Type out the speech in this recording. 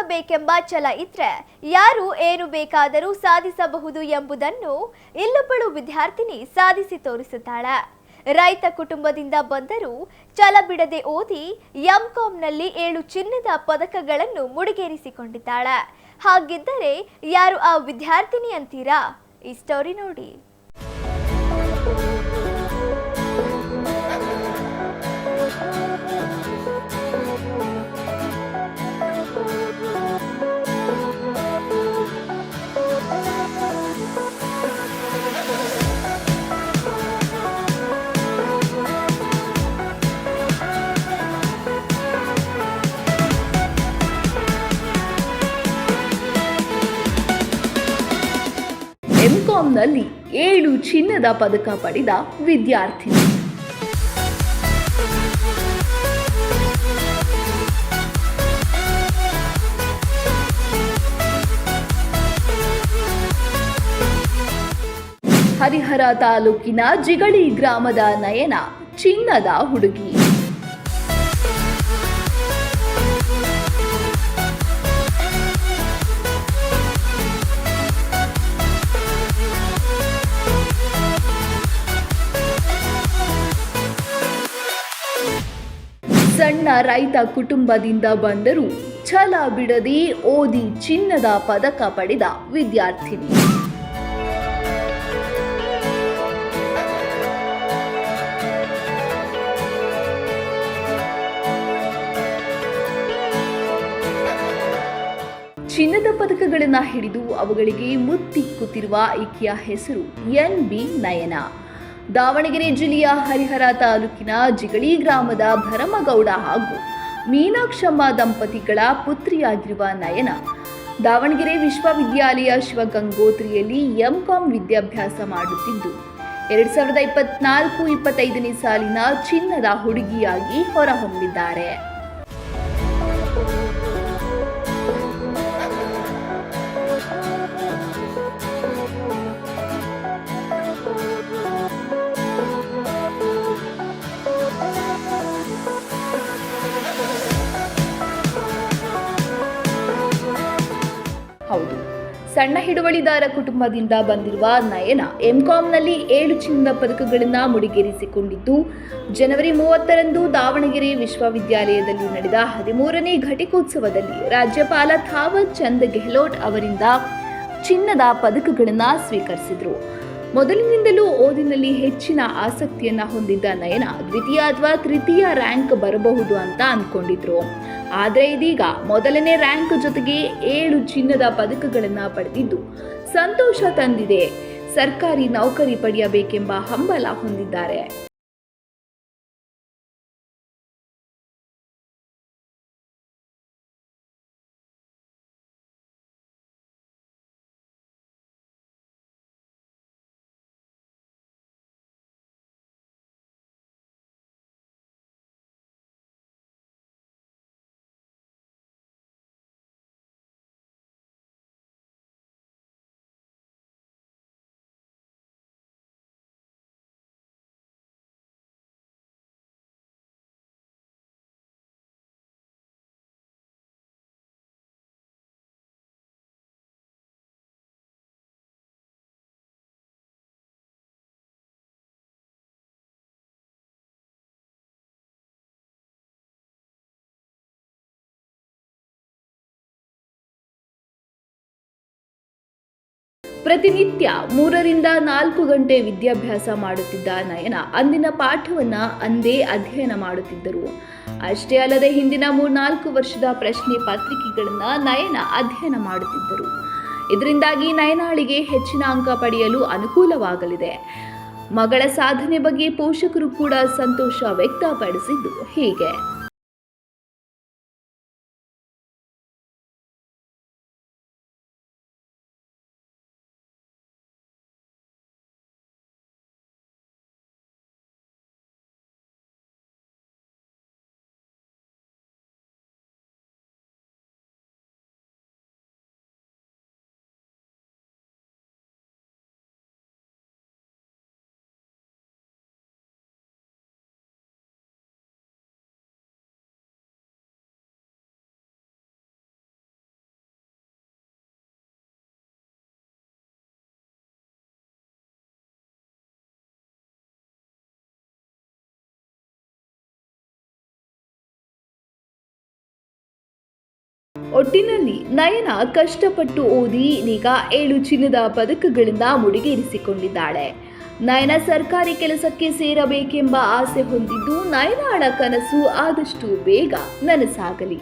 ಸಾಧಿಸಬೇಕೆಂಬ ಛಲ ಇದ್ರೆ ಯಾರು ಏನು ಬೇಕಾದರೂ ಸಾಧಿಸಬಹುದು ಎಂಬುದನ್ನು ಇಲ್ಲೊಬ್ಬಳು ವಿದ್ಯಾರ್ಥಿನಿ ಸಾಧಿಸಿ ತೋರಿಸುತ್ತಾಳೆ. ರೈತ ಕುಟುಂಬದಿಂದ ಬಂದರೂ ಛಲ ಬಿಡದೆ ಓದಿ ಎಂಕಾಂನಲ್ಲಿ ಏಳು ಚಿನ್ನದ ಪದಕಗಳನ್ನು ಮುಡಿಗೇರಿಸಿಕೊಂಡಿದ್ದಾಳೆ. ಹಾಗಿದ್ದರೆ ಯಾರು ಆ ವಿದ್ಯಾರ್ಥಿನಿ ಅಂತೀರಾ? ಈ ಸ್ಟೋರಿ ನೋಡಿ. ಎಂಕಾಂನಲ್ಲಿ ಏಳು ಚಿನ್ನದ ಪದಕ ಪಡೆದ ವಿದ್ಯಾರ್ಥಿನಿ. ಹರಿಹರ ತಾಲೂಕಿನ ಜಿಗಳಿ ಗ್ರಾಮದ ನಯನ ಚಿನ್ನದ ಹುಡುಗಿ. ಸಣ್ಣ ರೈತ ಕುಟುಂಬದಿಂದ ಬಂದರೂ ಛಲ ಬಿಡದೆ ಓದಿ ಚಿನ್ನದ ಪದಕ ಪಡೆದ ವಿದ್ಯಾರ್ಥಿನಿ. ಚಿನ್ನದ ಪದಕಗಳನ್ನು ಹಿಡಿದು ಅವುಗಳಿಗೆ ಮುತ್ತಿಕ್ಕುತ್ತಿರುವ ಈಕೆಯ ಹೆಸರು ಎನ್ ಬಿ ನಯನ. ದಾವಣಗೆರೆ ಜಿಲ್ಲೆಯ ಹರಿಹರ ತಾಲೂಕಿನ ಜಿಗಳಿ ಗ್ರಾಮದ ಭರಮಗೌಡ ಹಾಗೂ ಮೀನಾಕ್ಷಮ್ಮ ದಂಪತಿಗಳ ಪುತ್ರಿಯಾಗಿರುವ ನಯನ. ದಾವಣಗೆರೆ ವಿಶ್ವವಿದ್ಯಾಲಯ ಶಿವಗಂಗೋತ್ರಿಯಲ್ಲಿ ಎಂಕಾಂ ವಿದ್ಯಾಭ್ಯಾಸ ಮಾಡುತ್ತಿದ್ದು, ಎರಡ್ ಸಾವಿರದ ಇಪ್ಪತ್ನಾಲ್ಕು ಇಪ್ಪತ್ತೈದನೇ ಸಾಲಿನ ಚಿನ್ನದ ಹುಡುಗಿಯಾಗಿ ಹೊರಹೊಮ್ಮಿದ್ದಾರೆ. ಸಣ್ಣ ಹಿಡುವಳಿದಾರ ಕುಟುಂಬದಿಂದ ಬಂದಿರುವ ನಯನ ಎಂಕಾಂನಲ್ಲಿ ಏಳು ಚಿನ್ನದ ಪದಕಗಳನ್ನು ಮುಡಿಗೇರಿಸಿಕೊಂಡಿದ್ದು, ಜನವರಿ ಮೂವತ್ತರಂದು ದಾವಣಗೆರೆ ವಿಶ್ವವಿದ್ಯಾಲಯದಲ್ಲಿ ನಡೆದ ಹದಿಮೂರನೇ ಘಟಿಕೋತ್ಸವದಲ್ಲಿ ರಾಜ್ಯಪಾಲ ಥಾವರ್ ಚಂದ್ ಗೆಹ್ಲೋಟ್ ಅವರಿಂದ ಚಿನ್ನದ ಪದಕಗಳನ್ನು ಸ್ವೀಕರಿಸಿದರು. ಮೊದಲಿನಿಂದಲೂ ಓದಿನಲ್ಲಿ ಹೆಚ್ಚಿನ ಆಸಕ್ತಿಯನ್ನ ಹೊಂದಿದ್ದ ನಯನ ದ್ವಿತೀಯ ಅಥವಾ ತೃತೀಯ ರ್ಯಾಂಕ್ ಬರಬಹುದು ಅಂತ ಅಂದ್ಕೊಂಡಿದ್ರು. ಆದರೆ ಇದೀಗ ಮೊದಲನೇ ರ್ಯಾಂಕ್ ಜೊತೆಗೆ ಏಳು ಚಿನ್ನದ ಪದಕಗಳನ್ನು ಪಡೆದಿದ್ದು ಸಂತೋಷ ತಂದಿದೆ. ಸರ್ಕಾರಿ ನೌಕರಿ ಪಡೆಯಬೇಕೆಂಬ ಹಂಬಲ ಹೊಂದಿದ್ದಾರೆ. ಪ್ರತಿನಿತ್ಯ ಮೂರರಿಂದ ನಾಲ್ಕು ಗಂಟೆ ವಿದ್ಯಾಭ್ಯಾಸ ಮಾಡುತ್ತಿದ್ದ ನಯನ ಅಂದಿನ ಪಾಠವನ್ನ ಅಂದೇ ಅಧ್ಯಯನ ಮಾಡುತ್ತಿದ್ದರು. ಅಷ್ಟೇ ಅಲ್ಲದೆ ಹಿಂದಿನ ಮೂರ್ನಾಲ್ಕು ವರ್ಷದ ಪ್ರಶ್ನೆ ಪತ್ರಿಕೆಗಳನ್ನ ನಯನ ಅಧ್ಯಯನ ಮಾಡುತ್ತಿದ್ದರು. ಇದರಿಂದಾಗಿ ನಯನಾಳಿಗೆ ಹೆಚ್ಚಿನ ಅಂಕ ಪಡೆಯಲು ಅನುಕೂಲವಾಗಲಿದೆ. ಮಗಳ ಸಾಧನೆ ಬಗ್ಗೆ ಪೋಷಕರು ಕೂಡ ಸಂತೋಷ ವ್ಯಕ್ತಪಡಿಸಿದ್ದು ಹೀಗೆ. ಒಟ್ಟಿನಲ್ಲಿ ನಯನ ಕಷ್ಟಪಟ್ಟು ಓದಿ ಇದೀಗ ಏಳು ಚಿನ್ನದ ಪದಕಗಳಿಂದ ಮುಡಿಗೇರಿಸಿಕೊಂಡಿದ್ದಾಳೆ. ನಯನ ಸರ್ಕಾರಿ ಕೆಲಸಕ್ಕೆ ಸೇರಬೇಕೆಂಬ ಆಸೆ ಹೊಂದಿದ್ದು ನಯನಾಳ ಕನಸು ಆದಷ್ಟು ಬೇಗ ನನಸಾಗಲಿ.